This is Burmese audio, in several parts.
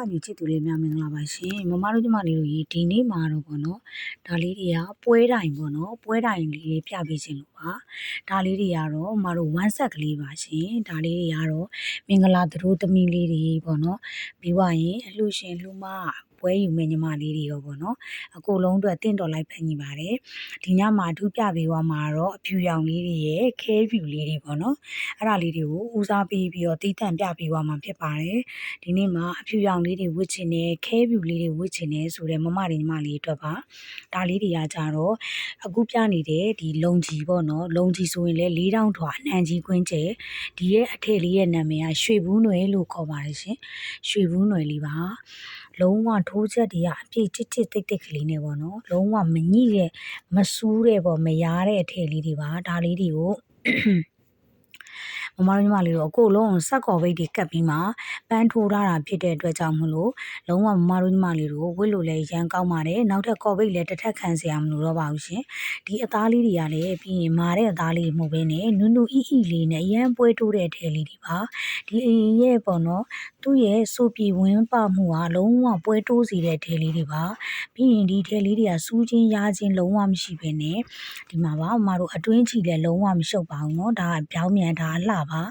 ခွညူချစ်သူလေးများမင်္ဂလာပါရှင်မမတို့ညီမလေးတို့ရေဒီနေ့မှာတော့ပေါ့နော်ဒါလေးတွေကပွဲတိုင်ပေါ့နော်ပွဲတိုင်လေးတွေပြပေးခြင်းလို့ပါဒါလေးတွေကတော့မမတို့ဝမ်းဆက်ကလေးပါရှင်ဒါလေးတွေကတော့မင်္ဂလာသတို့သမီးလေးတွေပေါ့နော်ပြီးွားရင်အလှရှင်လှမ ပွဲယူမဲ့ညီမလေးတွေရောပေါ့နော်အကိုလုံးအတွက်တင့်တော်လိုက်ဖန်ညီပါတယ်ဒီညမှာအထူးပြပေးသွားမှာတော့အဖြူရောင်လေးတွေရဲ့ခဲဖြူလေးတွေပေါ့နော်အဲ့ဒါလေးတွေကိုဦးစားပေးပြီးတော့တီးတန့်ပြပေးသွားမှာဖြစ်ပါတယ်ဒီနေ့မှာအဖြူရောင်လေးတွေဝစ်ချင်တယ်ခဲဖြူလေးတွေဝစ်ချင်တယ်ဆိုတော့မမတွေညီမလေးအတွက်ပါဒါလေးတွေကကြတော့အခုပြနေတဲ့ဒီလုံကြီးပေါ့နော်လုံကြီးဆိုရင်လေ၄တောင်းထွာအနှံကြီးကွင်းကျဲဒီရဲ့အထည်လေးရဲ့နာမည်ကရွှေဘူးနွယ်လို့ခေါ်ပါတယ်ရှင်ရွှေဘူးနွယ်လေးပါ လုံးဝထိုးချက်တွေကအပြည့်ချစ်ချစ်တိတ်တိတ်ကလေးနဲ့ပေါ့နော်လုံးဝမညိတဲ့မဆူးတဲ့ပေါ့မရားတဲ့အထည်လေးတွေပါဒါလေးတွေကို မမတို့ညီမလေးတို့အကိုလုံးစက်ကော်ဘိတ်တွေကပ်ပြီးမှပန်းထိုးထားတာဖြစ်တဲ့အတွက်ကြောင့်မလို့လုံးဝမမတို့ညီမလေးတို့ဝစ်လို့လည်းရန်ကောင်းပါတယ်နောက်ထပ်ကော်ဘိတ်လည်းတစ်ထပ်ခံစရာမလိုတော့ပါဘူးရှင်ဒီအသားလေးတွေကလည်းပြီးရင်မာတဲ့အသားလေးမဟုတ်ဘဲနဲ့နုနုအီအီလေးနဲ့အရန်ပွဲတိုးတဲ့အထည်လေးတွေပါဒီအရင်ရဲ့ပေါ့နော်သူ့ရဲ့စိုးပြေဝင်းပမှုကလုံးဝပွဲတိုးစီတဲ့ထဲလေးတွေပါပြီးရင်ဒီထဲလေးတွေကစူးချင်းရားချင်းလုံးဝမရှိဘဲနဲ့ဒီမှာပါမတို့အတွင်းချီလည်းလုံးဝမရှုပ်ပါဘူးเนาะဒါကပြောင်းမြန်ဒါလှ ပါ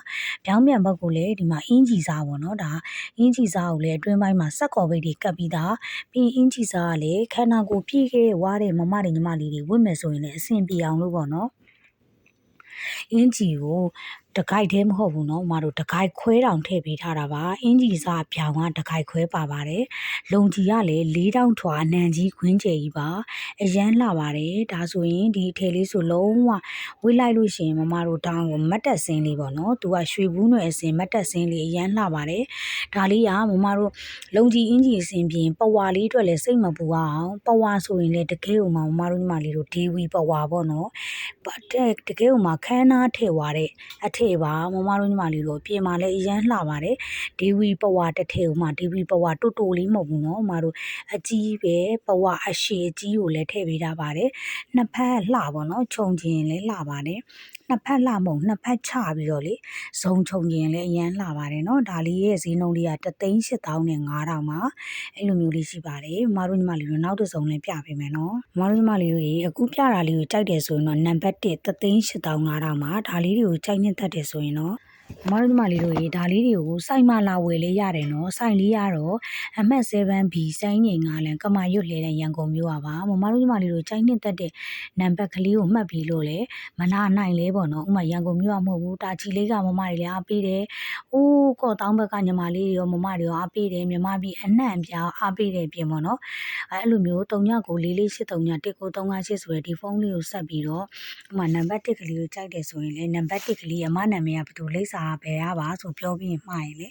ပြောင်းပြန်ဘက်ကိုလည်းဒီမှာအင်ဂျီစားပေါ့နော်ဒါအင်ဂျီစားကိုလည်းအတွင်းပိုင်းမှာစက်ကော်ဘိတ်တွေကပ်ပြီးသားပြီးအင်ဂျီစားကလည်းခန္ဓာကိုယ်ပြည့်ခဲ့ဝါတဲ့မမတွေညီမလေးတွေဝတ်မယ်ဆိုရင်လည်းအဆင်ပြေအောင်လို့ပေါ့နော်အင်ဂျီကိုတကိုက်တည်းမဟုတ်ဘူးเนาะမတို့တကိုက်ခွဲတောင်ထည့်ပေးထားတာပါအင်ဂျီစားပြောင်ကတကိုက်ခွဲပါပါတယ်လုံကြီးကလည်း၄တောင်ထွာအနံကြီးခွင်းကျယ်ကြီးပါအရန်လှပါတယ်ဒါဆိုရင်ဒီအထည်လေးဆိုလုံးဝဝေးလိုက်လို့ရှိရင်မမတို့တောင်းကိုမတ်တက်စင်းလေးပေါ့နော်သူကရွှေဘူးနွယ်အစင်မတ်တက်စင်းလေးအရန်လှပါတယ်ဒါလေးကမမတို့လုံကြီးအင်ဂျီအစင်ပြင်ပဝါလေးအတွက်လည်းစိတ်မပူအောင်ပဝါဆိုရင်လည်းတကယ်ကိုမှမမတို့ညီမလေးတို့ဒီဝီပဝါပေါ့နော်တကယ်ကိုမှခန်းနာထည့်သွားတဲ့အထ ည်ပါမမတို့ညီမလေးတို့ပြင်မာလည်းအရန်လှပါတယ်ဒီဝီပဝါတစ်ထည်ကိုမှဒီဝီပဝါတူတူလေးမဟုတ်ဘူးနော်မတို့အကြီးပဲပဝါအရှည်ကြီးကိုလည်းထည့်ပေးထားပါတယ်နှစ်ဖက်လှပါတော့ခြုံခြင်းလည်းလှပါတယ်နှစ်ဖက်လှမဟုတ်နှစ်ဖက်ချပြီးတော့လေဇုံခြုံခြင်းလည်းအရန်လှပါတယ်နော်ဒါလေးရဲ့ဈေးနှုန်းလေးက3,800နဲ့9,000ပါအဲ့လိုမျိုးလေးရှိပါတယ်မတို့ညီမလေးတို့နောက်တစ်စုံလည်းပြပေးမယ်နော်မတို့ညီမလေးတို့ရေအခုပြတာလေးကိုကြိုက်တယ်ဆိုရင်တော့နံပါတ်1 3,800 9,000ပါဒါလေးတွေကိုကြိုက်နေတတ်တယ်ဆိုရင်တော့ မမတို့ညီမလေးတို့ရေဒါလေးတွေကိုစိုက်မလာဝယ်လေးရတယ်နော်စိုက်လေးရတော့အမှတ် 7B စိုင်းငိန်ကလည်းကမာရွတ်လဲတဲ့ရန်ကုန်မြို့ပါမမတို့ညီမလေးတို့ကြိုက်နှစ်သက်တဲ့နံပါတ်ကလေးကိုမှတ်ပြီးလို့လေမလာနိုင်လဲပေါ့နော်ဥမာရန်ကုန်မြို့ကမဟုတ်ဘူးတာချီလေးကမမတွေလည်းအားပေးတယ်။အိုးကော့တောင်းဘက်ကညီမလေးတွေရောမမတွေရောအားပေးတယ်မြမပြီးအနှံ့ပြားအားပေးတယ်ပြင်ပေါ့နော်။အဲအဲ့လိုမျိုး3ညကို4483ည19358ဆိုရယ်ဒီဖုန်းလေးကိုဆက်ပြီးတော့ဥမာနံပါတ်1ကလေးကိုကြိုက်တယ်ဆိုရင်လေနံပါတ်1ကလေးအမနာမည်ကဘယ်သူလိပ်စာဘယ်ရပါဆိုပြောပြီးရင်မှားရင်လေ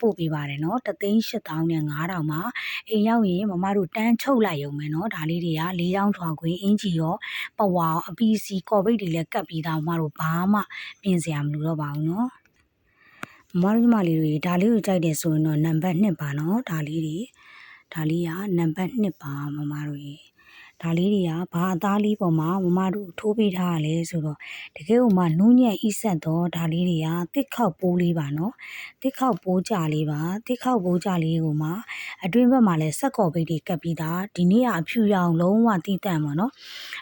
ပို့ပေးပါတယ်နော်3,800နဲ့9,000မှာအိမ်ရောက်ရင်မမတို့တန်းချုပ်လိုက်ရုံပဲနော်ဒါလေးတွေက၄တောင်းထွာခွေးအင်ဂျီရောပဝါအပီစီကော်ဘိတ်တွေလည်းကပ်ပြီးသားမတို့ဘာမှပြင်စရာမလိုတော့ပါဘူးနော်မမတို့မလေးတွေဒါလေးကိုကြိုက်တယ်ဆိုရင်တော့နံပါတ်2ပါနော်ဒါလေးတွေဒါလေးကနံပါတ်2ပါမမတို့ရေ ဒါလေးတွေကဘာအသားလေးပေါ်မှာမမတို့ထိုးပေးထားရလဲဆိုတော့တကယ်ကိုမှနူးညံ့ဤဆက်တော့ဒါလေးတွေကတစ်ခေါက်ပိုးလေးပါနော်တစ်ခေါက်ပိုးကြလေးပါတစ်ခေါက်ပိုးကြလေးကိုမှအတွင်းဘက်မှာလည်းဆက်ကော်ပိတ်တွေကပ်ပြီးသားဒီနေ့ကအဖြူရောင်လုံးဝတီးတန့်ပါနော်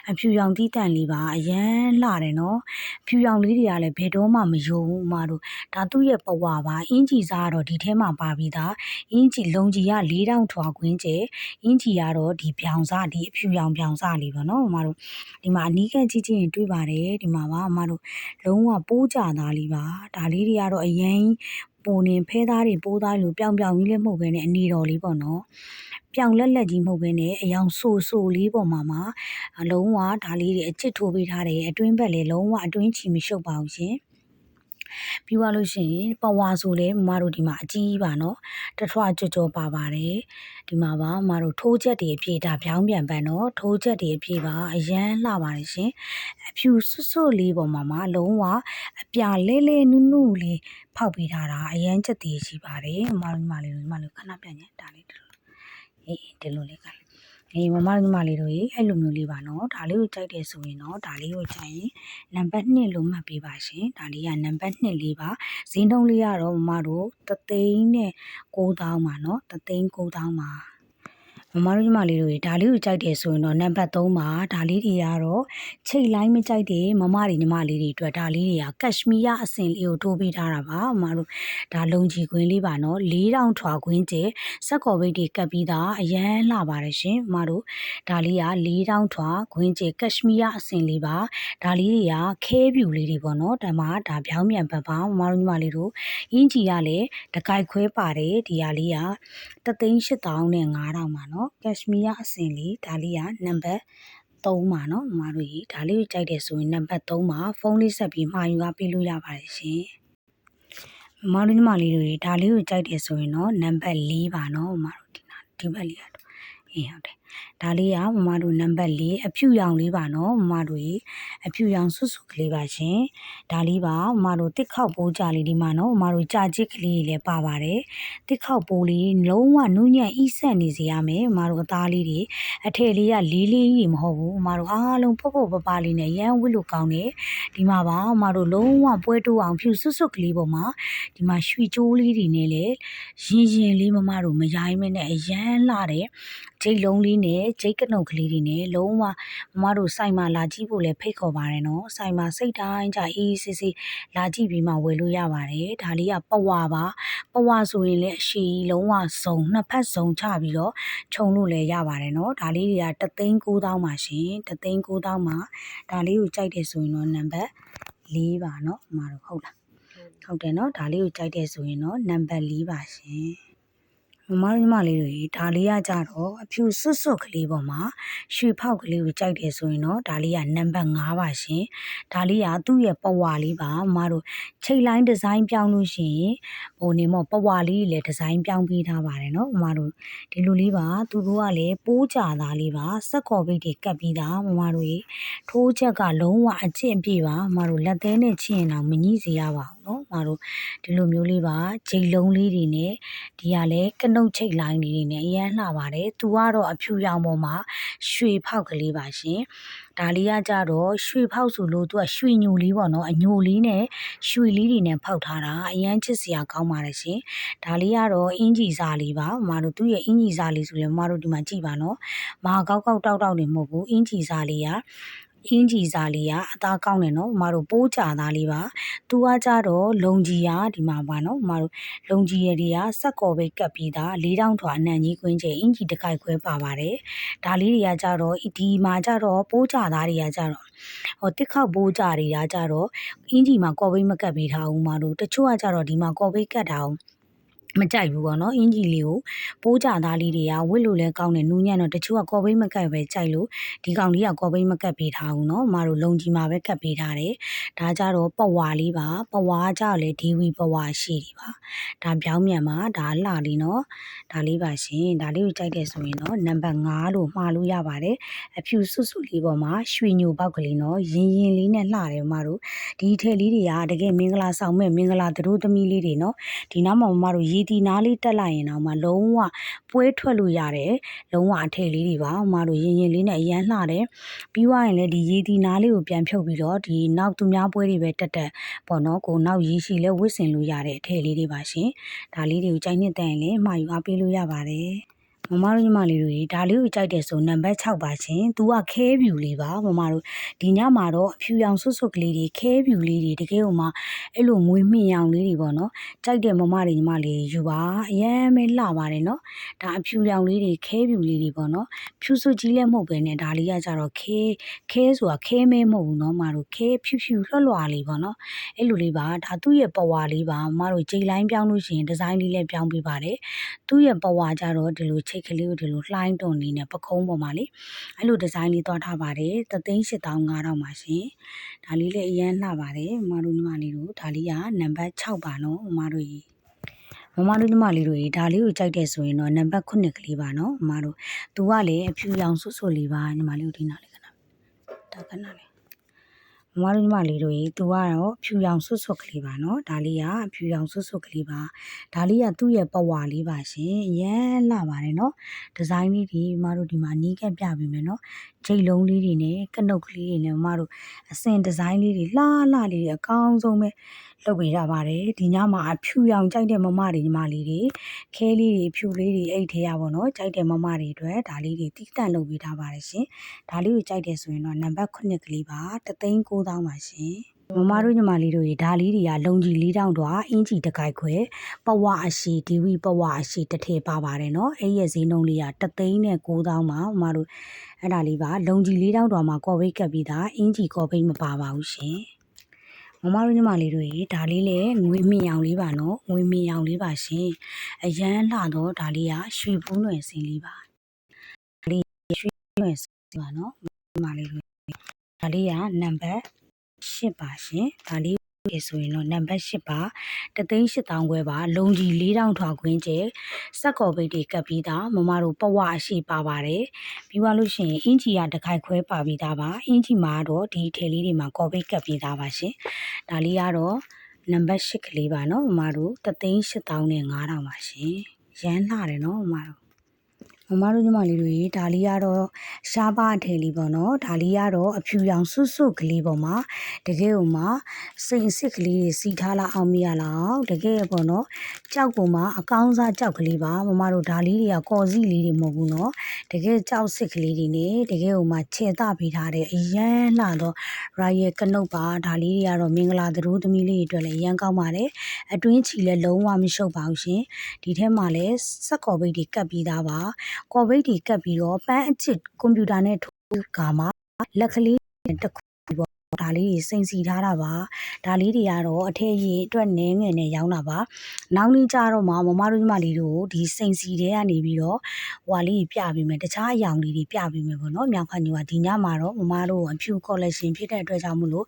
အဖြူရောင်တီးတန့်လေးပါအရန်လှတယ်နော်ဖြူရောင်လေးတွေကလည်းဘယ်တော့မှမယုံဘူးမတို့ဒါသူ့ရဲ့ပဝါပါအင်ဂျီစားကတော့ဒီထဲမှာပါပြီးသားအင်ဂျီလုံကြီးက၄တောင်ထွာခွင်းကျဲအင်ဂျီကတော့ဒီပြောင်စားဒီအဖြူရောင်ပြောင်စားလေးပါနော်မတို့ဒီမှာအနီးကကြည့်ကြည့်ရင်တွေ့ပါတယ်ဒီမှာပါမတို့လုံးဝပိုးကြသားလေးပါဒါလေးတွေကတော့အရင်ပုံနေဖဲသားတွေပိုးသားလို့ပြောင်ပြောင်ကြီးလည်းမဟုတ်ဘဲနဲ့အနေတော်လေးပေါ့နော်ပြောင်လက်လက်ကြီးမဟုတ်ဘဲနဲ့အယောင်ဆူဆူလေးပေါ်မှာမှာအလုံးဝဒါလေးတွေအချစ်ထိုးပေးထားတယ်အတွင်းဘက်လည်းလုံးဝအတွင်းချီမရှုပ်ပါဘူးရှင် ပြီးသွားလို့ရှိရင်ပဝါဆိုလဲမမတို့ဒီမှာအကြီးပါနော်တထွားကြော်ကြော်ပါပါတယ်ဒီမှာပါမမတို့ထိုးချက်တွေအပြည့်ဒါပြောင်းပြန်ပန်းနော်ထိုးချက်တွေအပြည့်ပါအရန်လှပါတယ်ရှင်အဖြူဆွတ်ဆွတ်လေးပေါ်မှာမလုံးဝအပြာလဲလဲနုနုလေးဖောက်ပေးထားတာအရန်ချက်တည်ရှိပါတယ်မမတို့မလေးတို့မလေးခဏပြန်ညက်ဒါလေးဒီလိုအေးဒီလိုလေးက အေးမမတို့ညီမလေးတို့ရေအဲ့လိုမျိုးလေးပါနော်ဒါလေးကိုကြိုက်တယ်ဆိုရင်တော့ဒါလေးကိုကြိုက်ရင်နံပါတ်2လို့မှတ်ပေးပါရှင်ဒါလေးကနံပါတ်2လေးပါဈေးနှုန်းလေးကတော့မမတို့တသိန်းနဲ့9000ပါနော်တသိန်း9000ပါ မမတို့ညီမလေးတို့ရေဒါလေးကိုကြိုက်တယ်ဆိုရင်တော့နံပါတ်3ပါဒါလေးတွေကတော့ချိတ်လိုင်းမကြိုက်တဲ့မမတွေညီမလေးတွေအတွက်ဒါလေးတွေကကက်ရှမီးယားအဆင်လေးကိုထိုးပေးထားတာပါမမတို့ဒါလုံချီခွင်းလေးပါနော်4000ထွာခွင်းကျဲစက်ကော်ဘိတ်တွေကပ်ပြီးသားအရန်လှပါတယ်ရှင်မမတို့ဒါလေးက4000ထွာခွင်းကျဲကက်ရှမီးယားအဆင်လေးပါဒါလေးတွေကခဲပြူလေးတွေပေါ့နော်ဒါမှဒါပြောင်းမြန်ပတ်ပါမမတို့ညီမလေးတို့အင်းကြီးကလည်းတကိုက်ခွဲပါတယ်ဒီဟာလေးကတသိန်း8000နဲ့9000ပါနော်ကက်ရှမီးယားအဆင်လေးဒါလေးကနံပါတ်3ပါနော်မမတို့ကြီးဒါလေးကိုကြိုက်တယ်ဆိုရင်နံပါတ်3ပါဖုန်းလေးဆက်ပြီးမှာယူအားပေးလို့ရပါတယ်ရှင်မမတို့ညီမလေးတို့ကြီးဒါလေးကိုကြိုက်တယ်ဆိုရင်တော့နံပါတ်4ပါနော်မမတို့ဒီနာဒီဘက်လေးကတော့အေးဟုတ်တယ်ဒါလေးကမမတို့နံပါတ်4အဖြူရောင်လေးပါနော်မမတို့ကြီးအဖြူရောင်ဆွတ်ဆွတ်ကလေးပါရှင်ဒါလေးပါမမတို့တစ်ခေါက်ပိုးကြလေးဒီမှာနော်မမတို့ကြာချစ်ကလေးလေးလည်းပါပါတယ်တစ်ခေါက်ပိုးလေးလုံးဝနုညံ့ဤဆက်နေစေရမယ်မမတို့အသားလေးတွေအထည်လေးကလေးလေးကြီးမဟုတ်ဘူးမမတို့အားလုံးပုတ်ပုတ်ပပလေးနဲ့ရမ်းဝစ်လို့ကောင်းတယ်ဒီမှာပါမမတို့လုံးဝပွဲတိုးအောင်ဖြူဆွတ်ဆွတ်ကလေးပေါ်မှာဒီမှာရွှေကြိုးလေးတွေနဲ့လည်းရင်ရင်လေးမမတို့မရိုင်းမနဲ့အရန်လှတယ်ဂျိတ်လုံးလေးနဲ့ဂျိတ်ကနုတ်ကလေးတွေနဲ့လုံးဝမမတို့စိုက်မှာလာကြည့်ဖို့လည်းဖိတ်ခေါ်ပါတယ်နော်စိုက်မှာစိတ်တိုင်းကြအေးအေးဆေးဆေးလာကြည့်ပြီးမှဝယ်လို့ရပါတယ်ဒါလေးကပဝါပါပဝါဆိုရင်လည်းအရှိလုံးဝစုံနှစ်ဖက်စုံချပြီးတော့ခြုံလို့လည်းရပါတယ်နော်ဒါလေးတွေကတသိန်း9000ပါရှင်တသိန်း9000ပါဒါလေးကိုကြိုက်တယ်ဆိုရင်တော့နံပါတ်4ပါနော်အမတို့ဟုတ်လားဟုတ်တယ်နော်ဒါလေးကိုကြိုက်တယ်ဆိုရင်တော့နံပါတ်4ပါရှင် မမညီမလေးတွေဒါလေးကကြတော့အဖြူစွတ်စွတ်ကလေးပေါ်မှာရွှေဖောက်ကလေးကိုကြိုက်တယ်ဆိုရင်တော့ဒါလေးကနံပါတ်5ပါရှင်ဒါလေးကသူ့ရဲ့ပဝါလေးပါမမတို့ချိတ်လိုင်းဒီဇိုင်းပြောင်းလို့ရှိရင်ဟိုနေမောပဝါလေးလည်းဒီဇိုင်းပြောင်းပေးထားပါတယ်နော်မမတို့ဒီလိုလေးပါသူတို့ကလည်းပိုးကြသားလေးပါစက်ကော်ဘိတ်တွေကပ်ပြီးသားမမတို့ရေထိုးချက်ကလုံးဝအကျင့်ပြည့်ပါမမတို့လက်သေးနဲ့ချင်ရင်တော့မငြိစေရပါဘူး နော်မမတို့ဒီလိုမျိုးလေးပါဂျိတ်လုံးလေးတွေနဲ့ဒီကလည်းကနုတ်ချိတ်လိုင်းလေးတွေနဲ့အရန်လှပါတယ်သူကတော့အဖြူရောင်ပေါ်မှာရွှေဖောက်ကလေးပါရှင်ဒါလေးကကြတော့ရွှေဖောက်ဆိုလို့သူကရွှေညိုလေးပေါ့နော်အညိုလေးနဲ့ရွှေလေးတွေနဲ့ဖောက်ထားတာအရန်ချစ်စရာကောင်းပါတယ်ရှင်ဒါလေးကတော့အင်ဂျီစာလေးပါမမတို့သူ့ရဲ့အင်ဂျီစာလေးဆိုလည်းမမတို့ဒီမှာကြည့်ပါနော်မဟာကောက်ကောက်တောက်တောက်နေမဟုတ်ဘူးအင်ဂျီစာလေးက အင်းကြီးစားလေးကအသားကောင်းတယ်နော်မမတို့ပိုးကြသားလေးပါသူကကြတော့လုံကြီးကဒီမှာပါနော်မမတို့လုံကြီးရည်တွေကစက်ကော်ပဲကပ်ပြီးသား၄တောင်းထွာအနံ့ကြီးကွင်းကျအင်ကြီးတစ်ခိုက်ခွဲပါပါတယ်ဒါလေးတွေကကြတော့ဒီမှာကြတော့ပိုးကြသားတွေကကြတော့ဟိုတစ်ခေါက်ပိုးကြတွေကကြတော့အင်ကြီးမှာကော်ပိတ်မကပ်ပေးထားဘူးမတို့တချို့ကကြတော့ဒီမှာကော်ပိတ်ကပ်တာအောင် မကြိုက်ဘူးပေါ့နော်အင်ဂျီလေးကိုပိုးကြသားလေးတွေကဝစ်လို့လဲကောင်းတယ်နူးညံ့တော့တချို့ကကော်ပိတ်မကတ်ပဲကြိုက်လို့ဒီကောင်လေးကကော်ပိတ်မကတ်ပေးထားဘူးနော်မတို့လုံကြီးမှာပဲကတ်ပေးထားတယ်ဒါကြတော့ပဝါလေးပါပဝါကြတော့လေဒီဝီပဝါရှိတယ်ပါဒါပြောင်းမြန်မှာဒါလှလေးနော်ဒါလေးပါရှင်ဒါလေးကိုကြိုက်တယ်ဆိုရင်တော့နံပါတ်5လို့မှားလို့ရပါတယ်အဖြူစွတ်စွတ်လေးပေါ်မှာရွှေညိုပေါက်ကလေးနော်ရင်ရင်လေးနဲ့လှတယ်မတို့ဒီထည်လေးတွေကတကယ်မင်္ဂလာဆောင်မဲ့မင်္ဂလာသတို့သမီးလေးတွေနော်ဒီနားမှာမတို့ရေတီနားလေးတက်လိုက်ရင်တော့မှလုံးဝပွဲထွက်လို့ရတယ်လုံးဝအထည်လေးတွေပါမတို့ရင်ရင်လေးနဲ့အရန်လှတယ်ပြီးွားရင်လည်းဒီရေတီနားလေးကိုပြန်ဖြုတ်ပြီးတော့ဒီနောက်သူများပွဲတွေပဲတက်တက်ပေါ့နော်ကိုနောက်ရေရှိလဲဝစ်စင်လို့ရတဲ့အထည်လေးတွေပါရှင်ဒါလေးတွေကိုကြိုက်နှစ်တဲ့ရင်လည်းမှာယူအားပေးလို့ရပါတယ် မမတို့ညီမလေးတို့ရေဒါလေးကိုကြိုက်တယ်ဆိုနံပါတ်6ပါရှင်။ तू ကခဲဖြူလေးပါမမတို့ဒီညမှာတော့အဖြူရောင်ဆွတ်ဆွတ်ကလေးတွေခဲဖြူလေးတွေတကယ်ဟိုမှာအဲ့လိုမွေးမြင့်ရောင်လေးတွေပေါ့နော်။ကြိုက်တဲ့မမတွေညီမလေးယူပါအရန်ပဲလှပါတယ်နော်။ဒါအဖြူရောင်လေးတွေခဲဖြူလေးတွေပေါ့နော်။ဖြူစွတ်ကြီးလည်းမဟုတ်ပဲနဲ့ဒါလေးကကြတော့ခဲခဲဆိုတာခဲမဲမဟုတ်ဘူးနော်မတို့ခဲဖြူဖြူလွှတ်လွှာလေးပေါ့နော်။အဲ့လိုလေးပါဒါသူ့ရဲ့ပဝါလေးပါမတို့ဂျိတ်လိုင်းပြောင်းလို့ရှိရင်ဒီဇိုင်းလေးလည်းပြောင်းပေးပါတယ်။သူ့ရဲ့ပဝါကြတော့ဒီလိုချိတ်ကလေးကိုဒီလိုလှိုင်းတွန်လေးနဲ့ပကုံးပေါ်မှာလေအဲ့လိုဒီဇိုင်းလေးသွားထားပါတယ်သသိန်း8500ပါရှင်ဒါလေးလည်းအရန်လှပါတယ်မမတို့ညီမလေးတို့ဒါလေးကနံပါတ်6ပါနော်မမတို့ကြီးမမတို့ညီမလေးတို့ဒါလေးကိုကြိုက်တယ်ဆိုရင်တော့နံပါတ်9ကလေးပါနော်မမတို့သူကလည်းအဖြူရောင်ဆွတ်ဆွတ်လေးပါညီမလေးတို့ဒီနားလေးကနာဒါကနာလေး မမမတို့ညီမလေးတို့ရေသူကတော့ဖြူရောင်ဆွတ်ဆွတ်ကလေးပါနော်ဒါလေးကဖြူရောင်ဆွတ်ဆွတ်ကလေးပါဒါလေးကသူ့ရဲ့ပဝါလေးပါရှင်အရန်လှပါတယ်နော်ဒီဇိုင်းလေးဒီမမတို့ဒီမှာနီးကပ်ပြပေးမယ်နော်ဂျိတ်လုံးလေးတွေနဲ့ကနုတ်ကလေးတွေနဲ့မမတို့အစင်ဒီဇိုင်းလေးတွေလှလှလေးတွေအကောင်းဆုံးပဲလုပ်ပေးရပါတယ်ဒီညမှာအဖြူရောင်ကြိုက်တဲ့မမတွေညီမလေးတွေခဲလေးတွေဖြူလေးတွေအဲ့ထဲရပါတော့ကြိုက်တဲ့မမတွေအတွက်ဒါလေးတွေတိတန့်လုပ်ပေးထားပါတယ်ရှင်ဒါလေးကိုကြိုက်တယ်ဆိုရင်တော့နံပါတ်9ကလေးပါတသိန်း9000ပါရှင်မမတို့ညီမလေးတို့ရေဒါလေးတွေကလုံကြီးလေးတောင်းတော့အင်ကြီးတကိုက်ခွဲပဝအရှိဒီဝီပဝအရှိတစ်ထည်ပါပါတယ်နော်အဲ့ရဲ့ဈေးနှုန်းလေးကတသိန်းနဲ့9000ပါမမတို့အဲ့ဒါလေးပါလုံကြီးလေးတောင်းတော့မှာကော်ဘိတ်ကပ်ပြီးသားအင်ကြီးကော်ဘိတ်မပါပါဘူးရှင် မမတို့ညီမလေးတို့ရေဒါလေးလည်းငွေမြင့်အောင်လေးပါနော်ငွေမြင့်အောင်လေးပါရှင်အရန်လှတော့ဒါလေးကရွှေဘူးနွယ်စင်းလေးပါဒါလေးရွှေနွယ်စင်းပါနော်ညီမလေးတို့ဒါလေးကနံပါတ်8ပါရှင်ဒါလေး ရေဆိုရင်တော့နံပါတ်8ပါတသိန်း8000ခွဲပါလုံကြီး4000ထွာခွင်းကျဲစက်ကော်ဘိတ်တွေကပ်ပြီးသားမမတို့ပဝအရှိပါပါတယ်ပြီးသွားလို့ရှိရင်အင်ဂျီကတခိုက်ခွဲပါပြီးသားပါအင်ဂျီမှာတော့ဒီထည်လေးတွေမှာကော်ဘိတ်ကပ်ပြီးသားပါရှင်ဒါလေးကတော့နံပါတ်8ကလေးပါနော်မမတို့တသိန်း8000နဲ့9000ပါရှင်ရမ်းလှတယ်နော်မမတို့ မမတို့ညီမလေးတွေဒါလေးကတော့ရှားပါအထည်လေးပေါ့နော်ဒါလေးကတော့အဖြူရောင်ဆွတ်ဆွတ်ကလေးပေါ့မှာတကယ်ဟိုမှာစိန်စစ်ကလေးတွေစီထားလာအောင်မရလောက်တကယ်ပေါ့နော်ကြောက်ပုံမှာအကောင်းစားကြောက်ကလေးပါမမတို့ဒါလေးတွေကကော်စီလေးတွေမဟုတ်ဘူးနော်တကယ်ကြောက်စစ်ကလေးတွေနဲ့တကယ်ဟိုမှာခြေတပေးထားတဲ့အရန်လှတော့ရာရဲ့ကနုတ်ပါဒါလေးတွေကတော့မင်္ဂလာသတို့သမီးလေးတွေအတွက်လည်းအရန်ကောင်းပါတယ်အတွင်းချီလည်းလုံးဝမရှုပ်ပါဘူးရှင်ဒီထဲမှာလည်းစက်ကော်ဘိတ်တွေကပ်ပြီးသားပါကော်ဘိတ်တွေကပ်ပြီးတော့ပန်းအချစ်ကွန်ပျူတာနဲ့ထိုးကမှလက်ကလေးတစ်ခုပေါ့ ဒါလေးတွေစိန်စီထားတာပါဒါလေးတွေကတော့အထက်ရည်အတွက်နည်းငယ်နဲ့ရောင်းတာပါနောက်နေ့ကျတော့မှမမတို့ညီမလေးတို့ဒီစိန်စီတွေကနေပြီးတော့ဟွာလေးပြပေးမယ်တခြားအယောင်လေးတွေပြပေးမယ်ပေါ့နော်မြောက်ခါညကဒီညမှာတော့မမတို့အဖြူ collection ဖြစ်တဲ့အတွက်ကြောင့်မို့လို့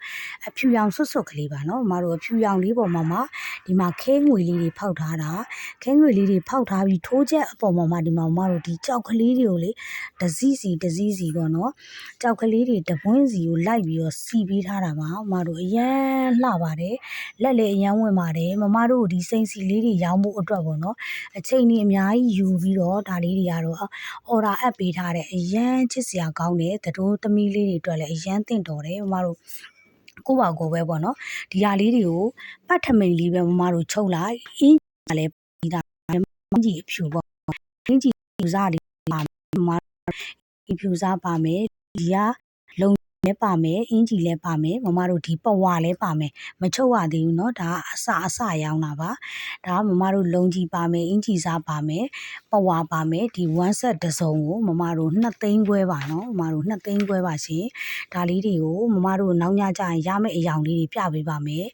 အဖြူရောင်ဆွတ်ဆွတ်ကလေးပါနော်မမတို့အဖြူရောင်လေးပေါ်မှာမှဒီမှာခဲငွေလေးတွေဖောက်ထားတာခဲငွေလေးတွေဖောက်ထားပြီးထိုးချက်အပေါ်မှာမှဒီမှာမမတို့ဒီကြောက်ကလေးတွေကိုလေဒစည်းစီဒစည်းစီပေါ့နော်ကြောက်ကလေးတွေတပွင်းစီကိုလိုက်ပြီးတော့စီပေးထားတာပါမမတို့အရန်လှပါတယ်လက်လေအရန်ဝင်ပါတယ်မမတို့ဒီစိန်စီလေးတွေရောင်းဖို့အတွက်ပေါ့နော်အချိန်ကြီးအများကြီးယူပြီးတော့ဒါလေးတွေကတော့အော်ဒါအပ်ပေးထားတဲ့အရန်ချစ်စရာကောင်းတဲ့သတို့သမီးလေးတွေအတွက်လည်းအရန်သင့်တော်တယ်မမတို့ကိုပါကိုပဲပေါ့နော်ဒီဟာလေးတွေကိုပတ်ထမိန်လေးပဲမမတို့ချုပ်လိုက်အင်းကလည်းပြီးသားမင်းကြီးအဖြူပေါ့အင်းကြီးဖြူစားလေးပါမမဒီဖြူစားပါမယ်ဒီက လုံလည်းပါမယ်အင်ဂျီလည်းပါမယ်မမတို့ဒီပဝါလည်းပါမယ်မချုပ်ရသေးဘူးเนาะဒါအစအစရောင်းတာပါဒါကမမတို့လုံကြီးပါမယ်အင်ဂျီစားပါမယ်ပဝါပါမယ်ဒီ1 set တစ်စုံကိုမမတို့2သိန်းခွဲပါเนาะမမတို့2သိန်းခွဲပါရှင်ဒါလေးတွေကိုမမတို့နောက်ညကျရင်ရမယ့်အယောင်လေးတွေပြပေးပါမယ်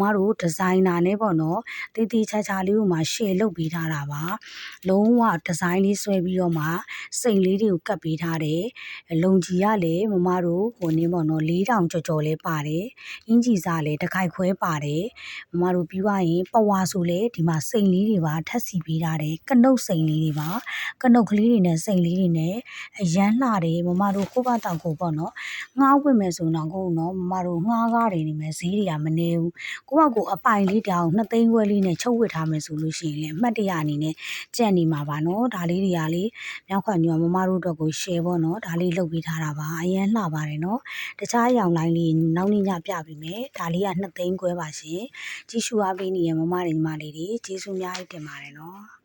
မမတို့ဒီဇိုင်နာနဲ့ပေါ့နော်တေးသေးချာချာလေးကိုမှ share လုပ်ပေးထားတာပါလုံးဝဒီဇိုင်းလေးဆွဲပြီးတော့မှစိန်လေးတွေကိုကတ်ပေးထားတယ်လုံကြီးကလည်းမမတို့ဟိုနင်းပေါ့နော်4000ကျော်ကျော်လေးပါတယ်အင်ကြီးစားလည်းတခိုက်ခွဲပါတယ်မမတို့ပြီးွားရင်ပဝါဆိုလည်းဒီမှာစိန်လေးတွေပါထပ်စီပေးထားတယ်ကနှုတ်စိန်လေးတွေပါကနှုတ်ကလေးတွေနဲ့စိန်လေးတွေနဲ့အရန်လှတယ်မမတို့ကိုကတောင်ကိုပေါ့နော်ငှားဝင်မယ်ဆိုတော့ကိုနော်မမတို့ငှားကားတွေနေမယ်ဈေးတွေကမနေဘူးကိုကကိုအပိုင်လေးတောင်2သိန်းခွဲလေးနဲ့ချုပ်ဝစ်ထားမယ်ဆိုလို့ရှိရင်လေအမှတ်တရအနေနဲ့ကြက်နေမှာပါနော်ဒါလေးတွေကလေမြောက်ခွညမမတို့အတွက်ကို share ပေါ့နော်ဒါလေးလုပ်ပေးထားတာပါအရန်လှပါတယ်နော်တခြားအရောင်လိုင်းလေးနောက်နေ့ညပြပေးမယ်ဒါလေးက2သိန်းခွဲပါရှင်ကြည့်ရှုအားပေးနေရမမတွေညီမလေးတွေကျေးဇူးအများကြီးတင်ပါတယ်နော်